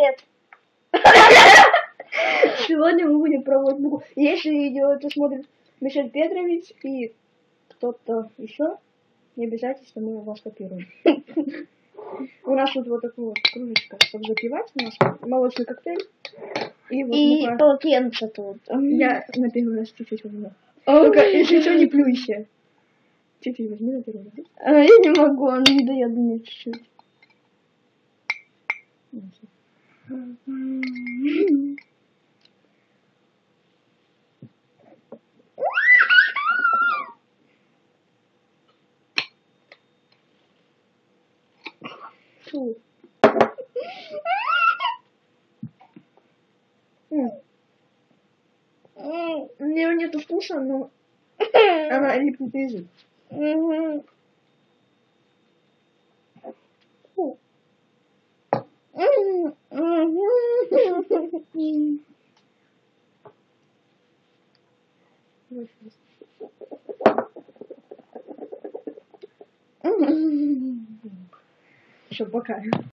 Привет. Сегодня мы будем пробовать букву. Если видео это смотрит Мишель Петрович и кто-то еще, не обязательно мы вас копируем. У нас тут вот такая вот кружечка, чтобы запивать. У нас молочный коктейль. И вот И полотенце тут. Я на первый раз чуть-чуть возьму. Ну-ка, если что, не плюйся. Чуть-чуть возьми на первый раз. А, Я не могу, он не дает мне чуть-чуть. Фу. У нее нету вкуса, но она липнет на 嗯。嗯。嗯。嗯。嗯。嗯。嗯。